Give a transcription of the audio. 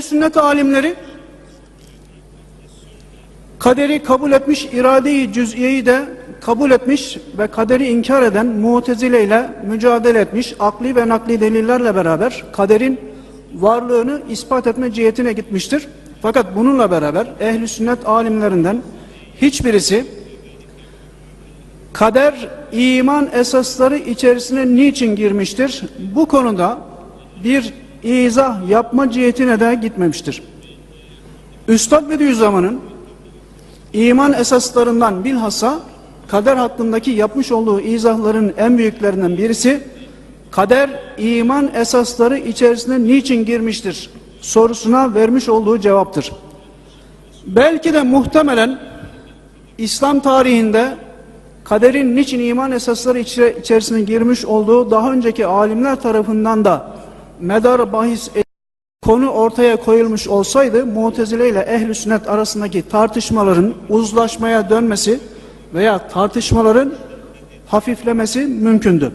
Ehli sünnet alimleri kaderi kabul etmiş, irade-i cüz'iyeyi de kabul etmiş ve kaderi inkar eden Mu'tezile ile mücadele etmiş, akli ve nakli delillerle beraber kaderin varlığını ispat etme cihetine gitmiştir. Fakat bununla beraber ehli sünnet alimlerinden hiçbirisi kader iman esasları içerisine niçin girmiştir? Bu konuda bir izah yapma cihetine de gitmemiştir. Üstad Bediüzzaman'ın iman esaslarından bilhassa kader hakkındaki yapmış olduğu izahların en büyüklerinden birisi kader iman esasları içerisine niçin girmiştir sorusuna vermiş olduğu cevaptır. Belki de muhtemelen İslam tarihinde kaderin niçin iman esasları içerisine girmiş olduğu daha önceki alimler tarafından da medar bahis konu ortaya koyulmuş olsaydı Mu'tezile ile Ehl-i Sünnet arasındaki tartışmaların uzlaşmaya dönmesi veya tartışmaların hafiflemesi mümkündü.